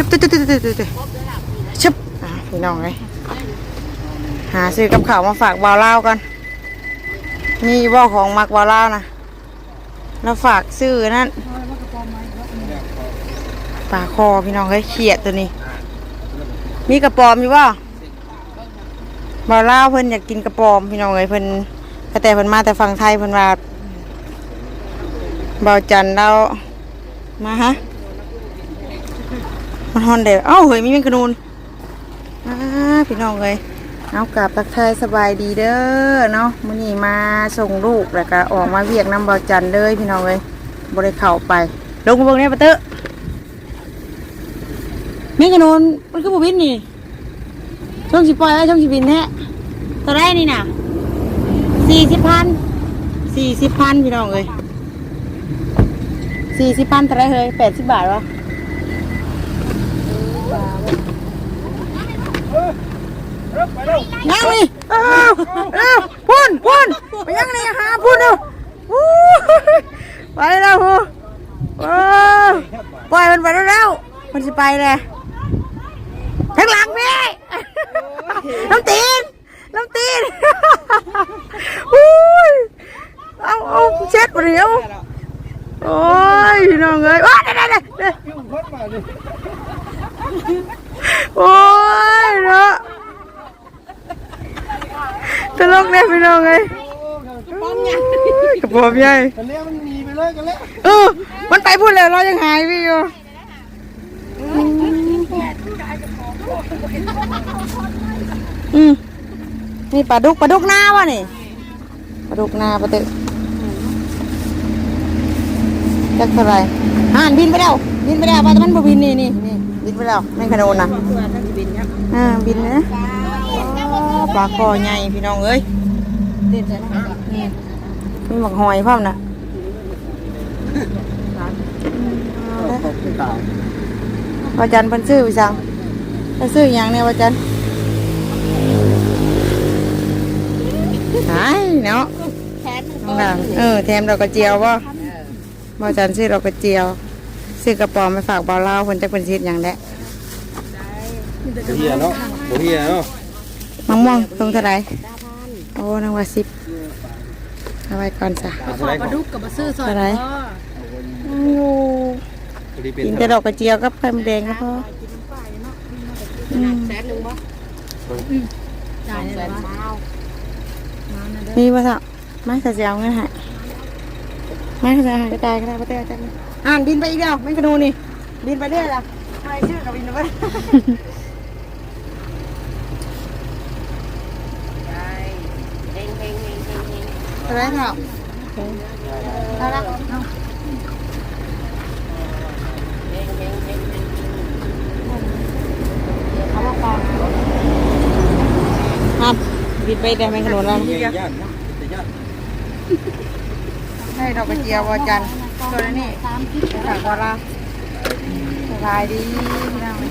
ชุบตึ๊ดตึ๊ดตึ๊ดตึ๊ดตึ๊ดชุบอะพี่น้องเลยหาซื้อกับข้าวมาฝากบ่าวเล่าวกันมีบ่ของมักบ่าวเล่าวนะแล้วฝากซื้อนั่นปลาคอพี่น้องเฮ้ยเขียดตัวนี้ มีกระปอมอยู่บ่บ่าวเล่าวเพิ่นอยากกินกระปอมพี่น้องเอ้ยเพิ่นแต่เพิ่นมาแต่ฝั่งไทยเพิ่นว่าบ่าวจันทร์เรามาฮะ มันฮอนเดวเอ้าเฮ้ยมีแมงกะนูนอ่าพี่น้องเลยเอากลับตักไทายสบายดีเด้อเนาะมื้อนี้มาส่งลูกแล้วก็ออกมาเวียกน้ำบอจันเลยพี่น้องเลยบ่ได้เข้าไปลงมาเบิ่งเนี่ปะเตอะแมงกะนูนมันคือบ่บินนี่ช่องสิปล่อยไว้ช่องสิบินแท้ตัวแรกนี่น่ะสี่สิบพันสี่สิบพันพี่น้องเลยสี่สิบพันเท่าไรเฮ้ยแปดสิบบาทวะ ยังนี่เอ้าเอ้าพุ่นพุ่นไปยังนี่หาพุ่นเร็วอู้ไปแล้วพูว้าวปล่อยมันไปแล้วมันจะไปเลยทางหลังพี่น้ำตีนน้ำตีนอุ้ยเอาเอาเช็ดไปเร็วโอ้ยน้องเอ้ยว้าเดี๋ยวเดี๋ยวเดี๋ยวโอ้ยเนาะ ตลกเนี่ยพี่น้องไงกระป๋อมใหญ่กระป๋อมใหญ่กันแล้วมันหนีไปเลยกันแล้วเออ มันไปพูดแล้วเรายังหายไปอยู่อืมนี่ปลาดุกปลาดุกหน้าวะนี่ปลาดุกหน้าปลาตึกจักเท่าไหรอ่านบินไปแล้วบินไปแล้วปลาตะมันบ่บินนี่นี่นี่บินไปแล้วไม่ขนนนะอ่าบินนะ ปลาคอใหญ่พี่น้องเอ้ยมีหมักหอยพร้อมนะวาจันพิ่นซื้อไปสั่งไปซื้ออย่างเนี่ยวาจันทร์หายเนาะเออแถมดอกกระเจียวบ่วาจันซื้อดอกกระเจียว ซื้อกระป๋อมไปฝากบ่าวลาวเพิ่นจักเพิ่นสิดหยังแหละเฮียเนาะเฮียเนาะ มะม่วงตรงเท่าไหรโอ้นางว่าสิบเอาไว้ก่อนจ้ะขอปลาดุกเท่าไหร่โอ้เป็นกินแต่ดอกกระเจียวกับไข่มดแดงก็พออืมมีป่ะจ๊ะไม่ใส่เจียวเงินหายไม่ใส่หายกระจายก็ได้ป้าเต้จังอ่านบินไปอีกแล้วไม่กระดูนี่บินไปเรื่อยละไม่ชื่อกับบินไป อะไรครับเอาละเอามาก่อนอ่านบินไปแต่ไม่ขนุนแล้วเฮียญาติเนาะแต่ญาติให้ดอกกระเจียววาจันทร์ตัวนี้ฝากวาระสบายดีพี่น้องนี่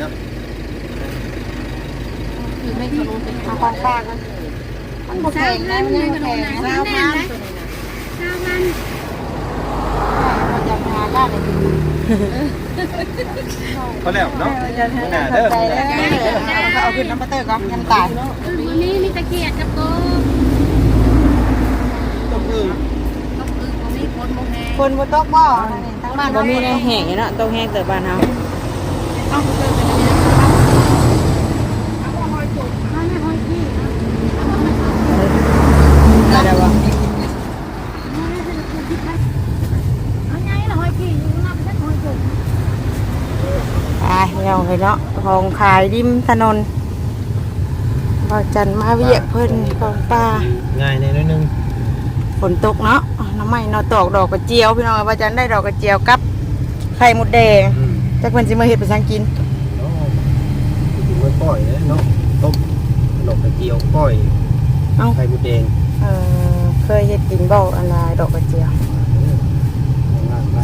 เนาะเอาของฝากนะ มันบ่แข็งนะมันยังบ่แข็งนะเอาพันวาจันทร์หาได้เลยเขาแล้วเนาะวาจันทร์หาเด้อเลยเอาขึ้นน้ำปลาเตอร์ก่อนยันตายวันนี้มีตะเกียบกับโกต้องอึ้งต้องคือผมมีคนโมแหคนบ่ตกบ่ทั้งบ้านบ่มีในแห้งเนาะต้องแห้งเกิดบ้านเฮาได้แล้วบ่ เอาไงล่ะหอยขี้อยู่นับได้หอยจุก ไป พี่น้องเลยเนาะของขายริมถนนวาจันทร์มาเวียกเพิ่นของป้าง่ายในน้อยนึงฝนตกเนาะน้ำไม้เนาะตอกดอกกระเจียวพี่น้องว่าจันได้ดอกกระเจียวกับไข่มดแดงจักเพิ่นสิมาเฮ็ดเป็นสังกินถึงมันปล่อยเนาะต้มขนมกระเจียวปล่อยเอ้าไข่มดแดงเออเคยเฮ็ดกินบ่อันน่ะดอกกระเจียว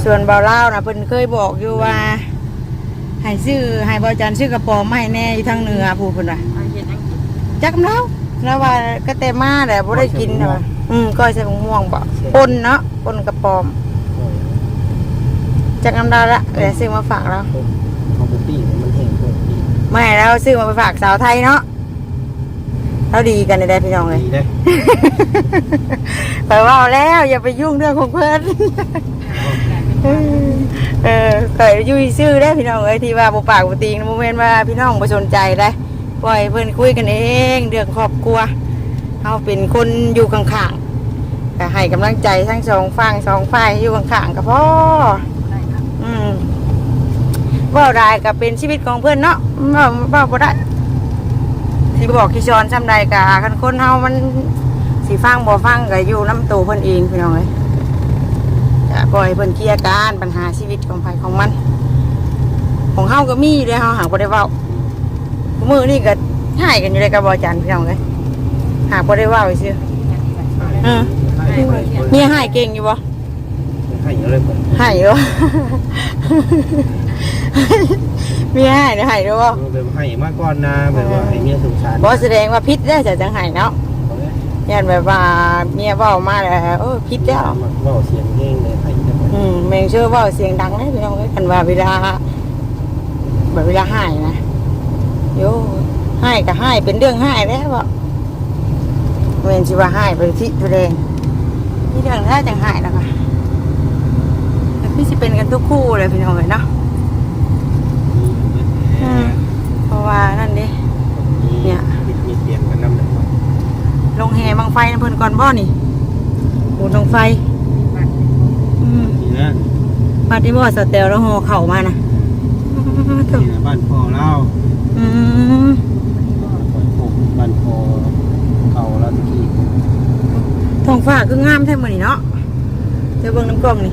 ส่วนเบาเล่าวนะเพิ่นเคยบอกอยู่ว่า ให้ซื้อให้บ่จันซื้อกระป๋อมมาให้แน่อยู่ทางเหนือผู้เพิ่นว่าจักกำแล้วแล้วว่าก็แต่มาแหละบ่ได้กินน่ะว่าอืมก้อยใส่มะม่วงบ่ปนเนาะปนกระป๋อมจากน้ำดาวละเดี๋ยวซื้อมาฝากเราเอาไปปิ้งมันแห้งพวกปิ้งไม่แล้วซื้อมาไปฝากสาวไทยเนาะเราดีกันในได้พี่น้องเลยดีได้ไปว่าแล้วอย่าไปยุ่งเรื่องของเพื่อน เออเคยยุ่ยซื่อได้พี่น้องเอ้ยที่ว่าบ่ปากบ่ติงโมเมนต์ว่าพี่น้องบ่สนใจได้ปล่อยเพิ่นคุยกันเองเรื่องครอบครัวเฮาเป็นคนอยู่ข้างๆก็ให้กำลังใจทั้งสองฝั่งสองฝ่ายอยู่ข้างๆก็พออืมเว้าได้ก็เป็นชีวิตของเพิ่นเนาะเว้าเว้าบ่ได้ที่บอกที่ชอนซ้ำใดก็คันคนเฮามันสิฟังบ่ฟังก็อยู่น้ำตัวเพิ่นเองพี่น้องเอ้ย จะปล่อยให้เพิ่นเคลียร์การปัญหาชีวิตของไผของมัน ของเฮาก็มีอยู่เลยเฮาหากบ่ได้เว้ามือนี่ก็หายกันอยู่เลยกับบ่จันพี่น้องเลยหากบ่ได้เว้าซื่อเออให้ไปเมียหายเก่งอยู่บ่ให้เยอะเลยผมหายอยู่เมียหายได้หายด้วยบ่แบบให้มากก่อนนะแบบว่าให้เมียสงสารบ่แสดงว่าพิษได้อจะจังหายเนาะยันแบบว่าเมียเว้ามาแล้วเออพิษแล้วเว่าเสียงเองเลยให้แต่ว่าอื มแมงเชื่อว่าเสียงดังนะพี่น้องเอ้ยกันว่าเวลาแบบเวลาหายนะโย่หายก็หายเป็นเรื่องหายแล้วบ่เวนชิว่าหายไปที่ตัวเองนี่เรื่องถ้าจังหายแล้วค่ะแต่พี่สิเป็นกันทุกคู่เลยพี่น้องเลยเนาะอืมเพราะว่านั่นดิเนี่ยมีเสียงกันน้ำหนึ่งลงแห่บังไฟนะเพิ่นก่อนบ่นี่บูนลงไฟอืมนี่นะ ปาที่บ่สเตลแล้วห่อเข่ามานะอ้าวเถอะนี่นะบ้านพ่อเล่าอืมบ้านพ่อเขาเราตะกี้ท้องฟ้าคืองามแท้มื้อนี้เนาะเดี๋ยวเบิ่งน้ำกล้องนี่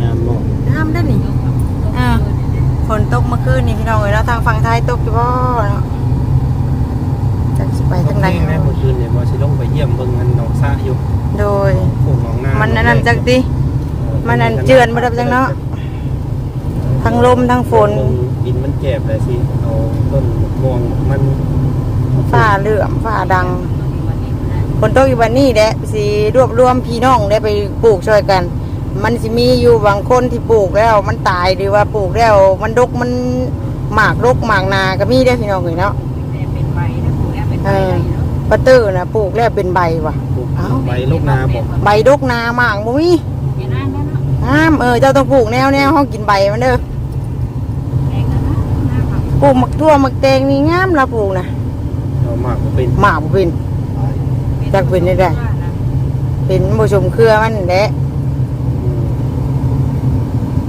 งามบ่งามได้อนี่อ่าฝนตกเมื่อคืนนี่พี่น้องเอ้ยแล้วทางฝั่งไทยตกอยู่บ่เนาะจักสิไปทางใดแม่เมื่อคืนเนี่ยบอสิลงไปเยี่ยมเบิ่งอันหนองซะอยู่โดยโค้งหนองนามัมันอันนั้นจักติ มันอันเจือนบ่ได้จังเนาะทั้งลมทั้งฝนดินมันแก็บเลยสิเอาต้นม่วงมันฟ้าเหลื่อมฟ้าดังฝนตกอยู่วันนี้แหละสิรวบรวมพี่น้องได้ไปปลูกช่วยกัน มันสิมีอยู่บางคนที่ปลูกแล้ว มันตายหรือว่าปลูกแล้ว มันดกมันหมากรกหมากนาก็มีได้อพี่น้องเอ้ยเนาะเป็นใบนะปลูกแล้วเป็นใบเออได้เนาะปะตื้อนะปลูกแล้วเป็นใบว่ะปลูกเอ้าใบลูกนาบอกใบดกนาหมากบ่มีอย่า นั่นนะเนาะงามเออเจ้าต้องปลูกแนวแนวห้องกินใบมันเด้อแรงนะหน้าผักปลูกมักทั่วมักแตงนี่งามละปลูกนะเอามากก็เป็นหมากบ่เป็นจักเป็นได้ได้เป็นบ่ชมเครือมันแหละ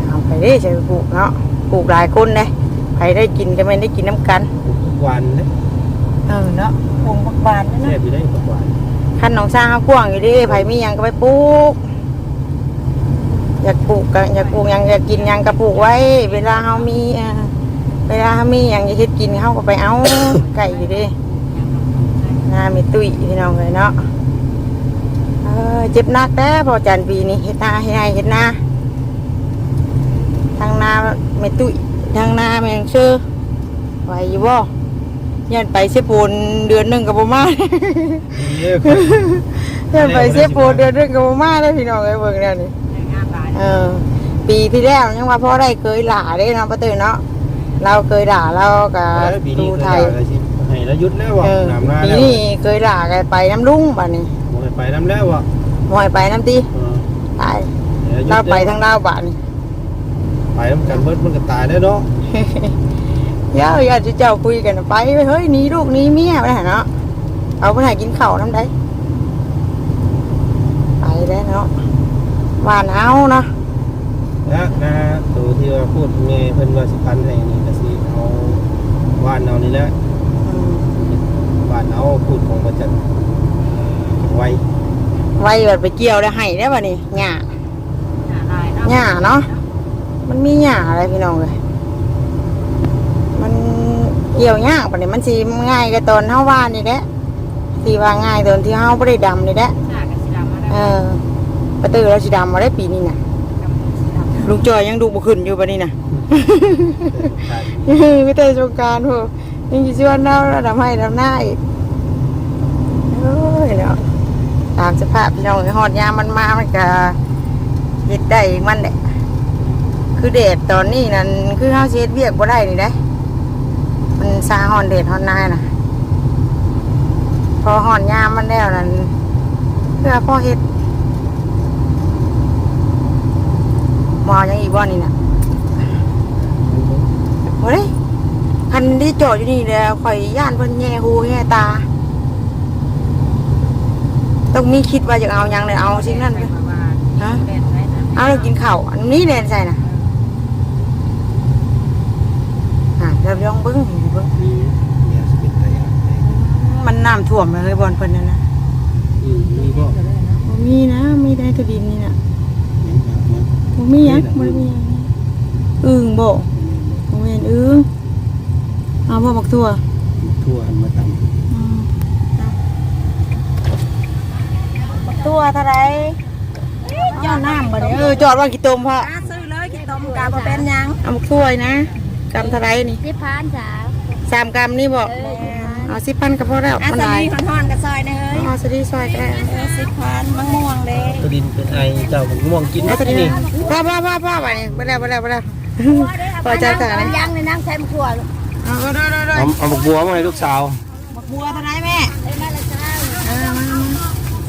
เอาไปเด้ใช้ปลูกเนาะปลูกหลายคนเด้ใครได้กินก็ไม่ได้กินน้ำกันปลูกทุกวันเนี่ยเออเนาะปลูกบักบานนั่นแช่นะไปได้ทุกวันคันหนองสร้างเขากว้างอยู่เดิไผมีหยังก็ไปปลูก อยากปลูกก็อยากปลูกหยังอยากกินหยังก็ปลูกไว้ เวลาเฮามีเอ่อเวลาเฮามีหยังอยากเฮ็ดกินเฮาก็ไปเอา ไก่อยู่เดินามีตุ้ยพี่น้องเลยเนาะเออเจ็บหนักแต่พอจันปีนี้เฮ็ดนาเฮ็ดไร่เฮ็ดนาทางนาไม่ตุ้ยทางนาแม่งเชื่อไหวอยู่บ่ยันไปเสยปูนเดือนหนึงก็บ่มาดีเด้อเดินไปเสียปูเดินเรื่องกับมาได้พี่น้องไอ้เบิ่งแล้วนี่งานหลาย เออ ปีที่แล้วยังว่าพ่อได้เคยหล่าได้เนาะป้าตื่นเนาะเราเคยด่าเรากับแล้วปีตูนี้ไทไทยยให้แล้วยุดแล้วว่ะเออน้ำหน้าปีแล้วนี้เคยด่ากันไปน้ำลุงป่ะนี่มวยไปน้ำแล้วว่ะหอยไปน้ำตีเออตายแล้วยุดเราไปแล้วทางเราป่ะนี่ไปน้ำกันเบิดมันก็ตายแล้วเนาะเดี๋ยวอยากจะเจ้าคุยกันไปเฮ้ยหนีลูกหนีเมียไปไหนเนาะเอาไปไหนกินข้าวน้ำได้ไปแล้วเนาะ หวานเอาเนาะนะนะตัวที่ว่าพูดเมย์เพิ่นว่าสิพันให้นี่ก็สิเอาว่านเอานี่แหละอืมว่านเอาพูดของประจันไว้ไว้แบบไปเกี่ยวได้ให้ได้ป่ะนี่หญ้าหน้าลายเนาะหญ้าเนาะมันมีหญ้าอะไรพี่น้องเลยมันเกี่ยวยากปะเนี่ยมันสีง่ายกับตอนเฮาว่านี่แหละสีว่าง่ายตอนที่เฮาไม่ได้ดำนี่แหละหน้ากับสีดำมาแล้วเออ ประตือเราสีดำมาได้ปีนี้น่ะดำสีดำลุงจอยยังดูบุขึ้นอยู่ปะนี่น่ะไม่ได้สงกรารโหยังจะชวนเราเราดำให้ดำหน้าอีกเอ้ยเนาะตามสภาพพี่น้องไอ้หอดยามมันมามันก็เฮ็ดได้เองมันแหละคือแดดตอนนี้นั่นคือเฮาสิเฮ็ดเวียกบ่ได้นี่เด้ มันซาฮอนแดดฮอนนายน่ะพอฮอนยามมันแล้วนั่นเพื่อพ่อเฮ็ด มอยังอีกบ่นี่น่ะโอ้ยคันที่จอดอยู่นี่แล้วข่อยย่านเพิ่นแย่หูแย่ตา ต้องมีคิดว่าจะเอาหยังเลยเอาสิ่งนั้นไปฮะเอาแล้วกินข้าวอันนี้แน่นใส่น่ะอะเดี๋ยวลองเบิ่งเบิ่งเนี่ยสิเป็นไรอะมันน้ำท่วมเลยบอนเพิ่นนั่นนะอืมมีบ่บ่มีนะมีได้แตัวดินนี่น่ะยังแบบนั้นบ่มีหยังบ่ได้มีหยังอึ่งบ่บ่แม่นอึ่งเอาบ่บักตัวทั่วหันมาตำอืมบักตัวเท่าไหร่ยอดน้ำบ่ได้เออจอดว่ากี่ตมพ่อ ซื้อเลยกินต้มกาบ่เป็นหยังเอาบักตัวนะกำเท่าไหร่นี่สิพันจ้าสามกำนี่บ่เอาสิพันก็พอแล้วอามันสหลายลีฮอนๆกับซอยนะเฮ้ยเอาสดีซอยก็ได้เออสิพันมะม่วงเลยตัวดินเป็นไอเจ้าผมง่วงกินเอานะตัวนี้นี่พ่อพ่อพ่อพ่อไปนี่ไปแล้วไปแล้วไปแล้วพอใจค่ะนะยังในนั่งใช้มะขั่วลูกเอาเอาเอาเอาเอาเอาเอาบักบัวมาให้ลูกสาวบักบัวเท่าไหร่แม่ได้มาละจ้าเออมา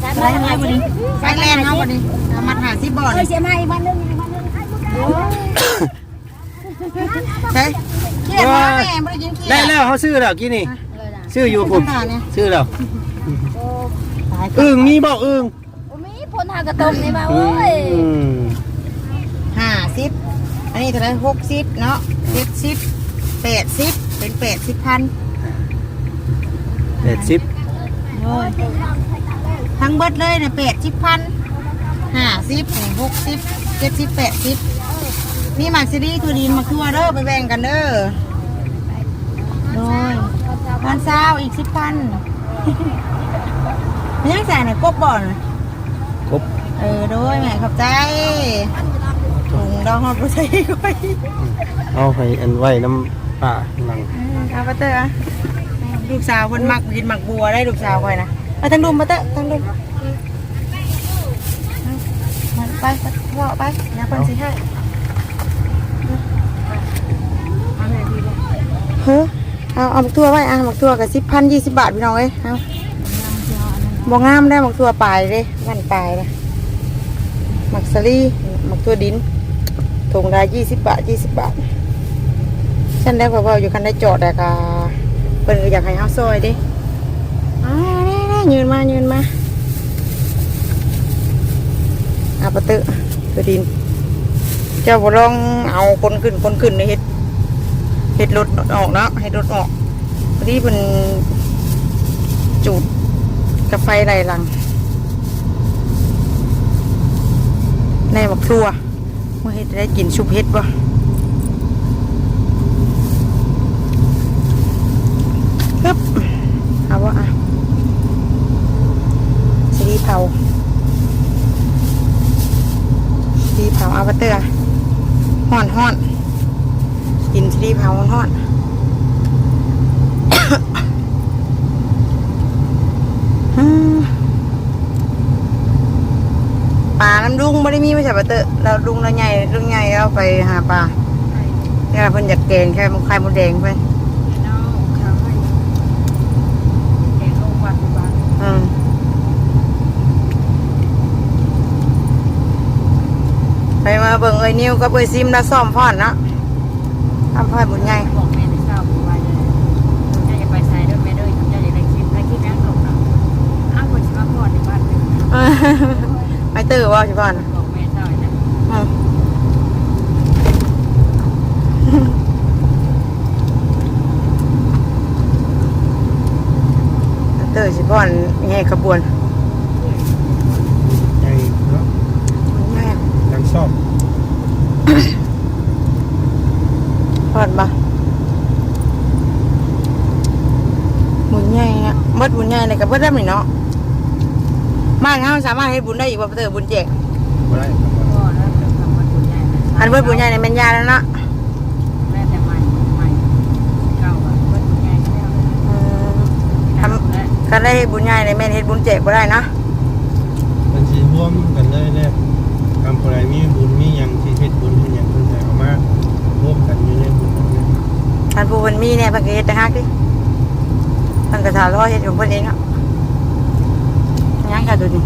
ใช้ไปมาไปละบ่ดิไปแรงเอาบ่ดิเอามาหาที่บ่อเฮ้ยนี่เสียมาอีกวันนึงอีกวันนึงให้ลูกใช่เขียนมาแม่บ่ได้กินเขียได้แล้วเขาซื้อแล้วกี่นี่ ซื้ออยู่ผมซื้อแล้วโอ้อึ่งมีบ่อึ่งมีพลหากระตมนี่มาเว้ยอืมห้าสิบอันนี้เท่าไหร่หกสิบเนาะเจ็ดสิบแปดสิบเป็นแปดสิบพันแปดสิบโอ้ยทั้งเบิดเลยเนี่ยแปดสิบพันห้าสิบหกสิบเจ็ดสิบแปดสิบนี่หมักซีรีส์ตัวดินมาทั่วเด้อไปแบ่งกันเด้อโดย พันเศร้าอีกสิบพันมันยังใส่ในกบบ่อนครบเออโดยแม่ขอบใจถุงดองหอมใส่ก้อยเอาให้อันไว้น้ำป่าหลังเอาไปเตอร์ลูกสาวคนมักกินหมักบัวได้ลูกสาวคอยนะเอาทั้งดุมมาเตอร์ทั้งดุมไปไปพ่อไปนะเพิ่นสิให้เฮ้อ เอาเอาหมักทั่วไว้อะหมักทั่วกับสิบพันยี่สิบบาทพี่น้องเอ้ยเอาบ่งามได้หมักทั่วปลายเลยวันปลายเลยหมักสลีหมักทั่วดินถุงละยี่สิบบาทยี่สิบบาทฉันได้พอๆอยู่คันได้จอดแต่กะเพิ่นอยากให้เฮาซอยดิอ่าแน่ๆยืนมายืนมาอาประตึตัวดิน เจ้าบ่ลองเอาคนขึ้นคนขึ้นในเฮ็ด เฮ็ดรถออกเนาะเฮ็ดรถออกพอดีเพิ่นจูดกาไฟไหลหลัง ในบักทั่วเมื่อเฮ็ดได้กินชุบเฮ็ดบ่ปึ๊บเอาวะอะสีเผาสีเผาอาไปเตอร์ห่อนห่อน กินสีเผาห่อนห่อนอืมปลาน้ำดุงไม่ได้มีไม่ใช่ปะเตอร์เราดุงเราใหญ่ดุงใหญ่เราไปหาปลาเนี่ยเพิ่นอยากแกงแค่มุกไข่มดแดงไปอืมไปมาเบิ่งเอ้ยนิวกับเอ้ยซิมแล้วซ่อมพอนเนาะ ทำพอนบุญใหญ่บอกแม่ในเช้าบอกว่าเลยเจ้าอย่าไปใส่ด้วยแม่ด้วยเจ้าอย่าได้คลิปได้คลิปยังหลงเนาะอ้าวคนชิมาพอดในบ้านเลยไปตื้อว่าสิพอนบอกแม่เช้าเนี่ยอืมไปตื้อสิพอนแง่ขบวน ใหญ่เนาะ บุญใหญ่ ยังชอบ พอนปะบุญใหญ่เนี่ยเบิดบุญใหญ่เลยกับเบิดได้ไหมเนาะบ้านเขาสามารถให้บุญได้อีกว่าไปเตอบุญแจกบ่ได้ครับพ่อแล้วจะทำวัดบุญใหญ่อันเบิดบุญใหญ่ในยแม่นยาแล้วเนาะแม่แต่ใหม่ใหม่เก่าอะวัดบุญใหญ่แล้วอืมทำแล้วก็ได้บุญใหญ่ในแม่นเฮ็ดบุญแจกบ่ได้นะมันสิร่วมกันเลยเนี่ยทำอะไรมีบุญมีหยังที่เฮ็ดบุญมีหยังเพิ่นให้เอามา มีเนี่ยเพิ่นก็เฮ็ดต่ฮักดิเพิ่นก็ถามว่าเฮ็ดของเพิ่นเองอะยังค่ะตัวนี้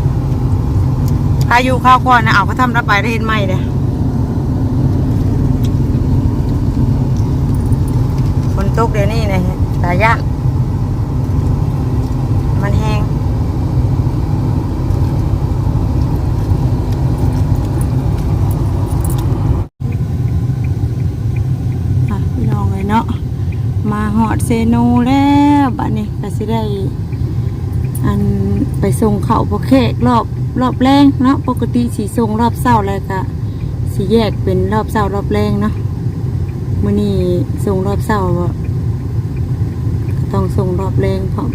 พายุข้าวก่อนนะเอาเขาทำรับไปได้เห็นไหมเลยฝนตกเดี๋ยวนี้เนี่ยตายากมันแห้ง ค่ะพี่น้องเลยเนาะมาหอดเซ โนแล้วบัดนี้ก็สิได้ อันไปส่งเขาพวกเคกรอบรอบแรงเนาะปกติสีส่งรอบเศร้าแล้วก็สีแยกเป็นรอบเศร้ารอบแรงเนาะมื่อนี้ส่งรอบเศร้าต้องส่งรอบแรงพร้อม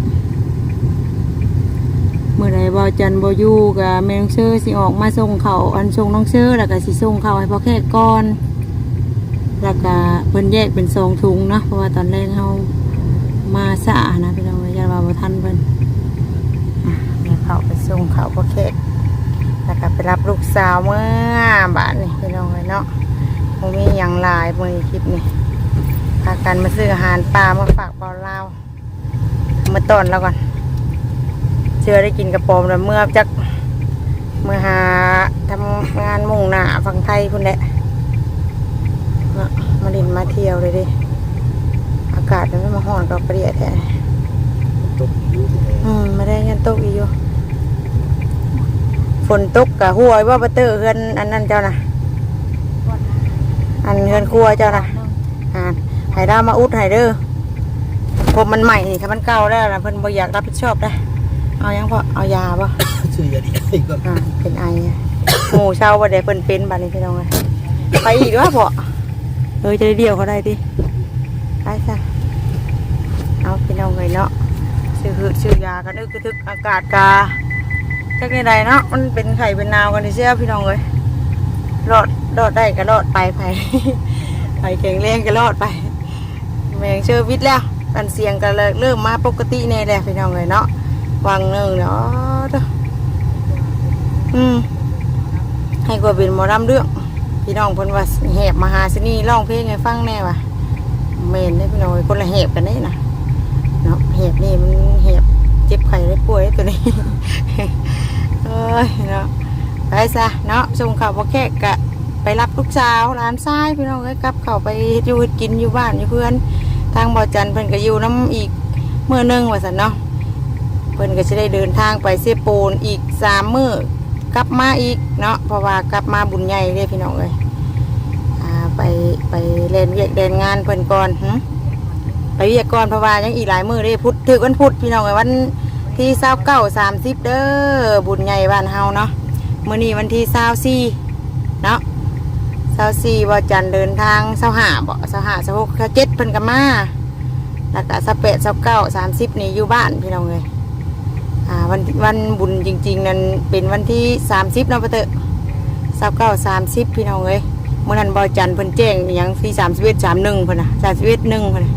เมื่อไรบอจันบอยู่กับแม่น้องเชอร์สิออกมาส่งเขาอันส่งน้องเชอร์แล้วก็สิส่งเขาให้พอแค่ก่อน แล้วก็เพิ่นแยกเป็นสองถุงเนาะเพราะว่าตอนแรกเฮา มาสะอานะพี่น้องอย่าว่าบ่ทันเพิ่นเดี๋ยวเขาไปส่งเขาพ่อเค้กแล้วก็ไปรับลูกสาวเมื่อบ้านนี่พี่น้องเลยเนาะบ่มีหยังลายมือคลิปนี่พากันมาซื้ออาหารปลามาฝากเบาลาวมาต้อนแล้วก่อนเชื่อได้กินกระป๋อมแล้วเมื่อจักเมื่อหาทำงานมุ่งหน้าฝั่งไทยพุ่นแหละมาดินมาเที่ยวเลยดิากาศมันไม่มาห่อนกับเปรียดแท้ตกอยู่ที่ไหนอืมไม่ได้ยันตกอีกอยู่ฝนตกกะหัวว่าบัตเตอร์เฮือนอันนั้นเจ้านะอันเฮือนครัวเจ้านะอ่าไห้ดาวมาอุดไห้เด้อผมมันใหม่นี่ค่ะมันเก่าแล้วนะเพิ่นบ่อยากรับผิดชอบได้อเอายังพอเอายาป่ะชื่ออย่าดีไอ้ก็อ่าเป็นไออะหมูเช่าบ่ได้เพิ่นเป็นบัดนี้พี่น้องเอ้ยไปอีกว่าพอเออจะได้เดียวเขาได้ดิไปซะเอา พี่น้องเลยเนาะซื้อหืดซื้อยากันนึกระทึกอากาศกาจักในใดเนาะมันเป็นไข่เป็นนาวกันเสียพี่น้องเลยรอดรอดได้ก็รอดไปไปไปแข็งแรงก็รอดไปแมงเชื่อวิทย์แล้วกันเสียงก็เลยเริ่มมาปกติแน่แหล้วพี่น้องเลยเนาะวังหนึ่งเนาะอืมให้กว่าเป็นหมอรำเรื่องพี่น้องเพิ่นว่าแหบมาหาสินี่ร้องเพลงให้ฟังแน่ว่ะเมนได้พี่น้องคนละแหบกันได้นะ นาะแหบนี่มันแหบเจ็บไข้ได้ป่วยได้ตัวนี้เอ้ยเนาะไปซะเนาะส่งข่าวพอแขกกะไปรับลูกสาวร้านทรายพี่น้องเอ้ยกลับเข้าไปอยู่กินอยู่บ้านอยู่เพื่อน ทางบ่อจันทร์เพิ่นก็อยู่น้ำอีกเมื่อนึงว่าสันเนาะเพิ่นก็จะได้เดินทางไปเซโปนอีกสามมื้อกลับมาอีกเนาะเพราะว่ากลับมาบุญใหญ่เลยพี่น้องเลยอ่าไปไปเล่นเวียกเดินงานเพิ่นก่อนหึ ไปเวียกก่อนเพราะว่ายังอีกหลายมือเลยพุธถึกวันพุธพี่น้องเลยวันที่เศร้าเก้าสามสิบเด้อบุญใหญ่บ้านเฮาเนาะมื้อนี้วันที่เศร้าสี่เนาะเศร้าสี่ว่จันทร์เดินทางเศร้าห้าบ่เศร้าห้าเศร้าหกเศร้าเจ็ดเพิ่นก็มาแล้วก็เปดเศร้าเก้าสามสิบนี่อยู่บ้านพี่น้องเลยอ่าวันวันบุญจริง ๆ นั้นเป็นวันที่สามสิบเนาะปะเตอะสามเก้าสามสิบพี่น้องเอ้ยเมื่อนั้นบอจันเพิ่นแจ้งอย่างที่สามสิบเอ็ดสามหนึ่งพิ่นนะสามสิบเอ็ดหนึ่งพิ่นนะ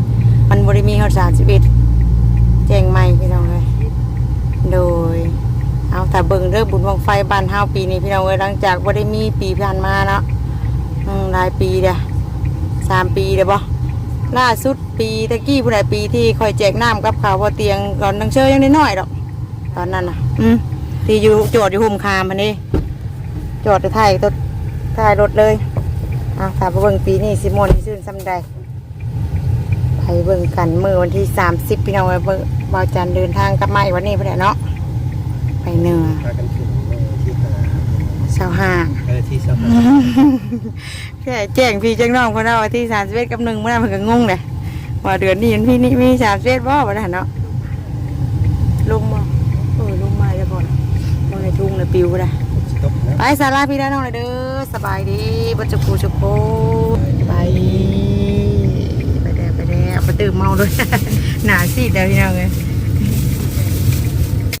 มันบริมีเขาสามสิบเอ็ดแจ้งใหม่พี่น้องเอ้ยโดย เอาแต่เบิ่งเด้องบุญบังไฟบานเฮาปีนี้พี่น้องเอ้ยหลังจากบ่ได้มีปีผ่านมาเนาะหลายปีเด้อสามปีเด้อบ่ล่าสุดปีตะกี้ผู้ใดปีที่คอยแจกน้ำกับข้าวพอเตียงก่อนนังเชยยังน้อยๆดอก ตอนนั้นน่ะ อืมที่อยู่จอดอยู่หุ่มคามพันนี่จอดในท้ายรถท้ายรถเลยอะถาไปเบิ่งปีนี้สิมวนที่ซื่นซ้ำใด ไปเบิ่งกันเมื่อวันที่สามสิบพี่น้องไปเบิ่งบ่าวจันเดินทางกลับมาอีกวันนี้เพื่อนเนาะไปเหนือพากันขึ้นเมื่อที่หาเสาห้าเออที่สะพานแค่แจ้งพี่แจ้งน้องคนเราที่สามสิบเอ็ดกับหนึ่งเมื่อนั้นมันก็งงเลยว่าเดือนนี้พี่นี่มีสามสิบเอ็ดบ่วันนั้นเนาะลงมาเออลงมาแล้วก่อนมองในทุ่งเลยปิวไปเลยสิตกนะไปสาราพี่น้องเลยเด้อสบายดีบัจจุกูจุกโกไปไปแดดไปแดดไปตื่นเมาด้วย หนาซีดเด้อพี่น้องเลย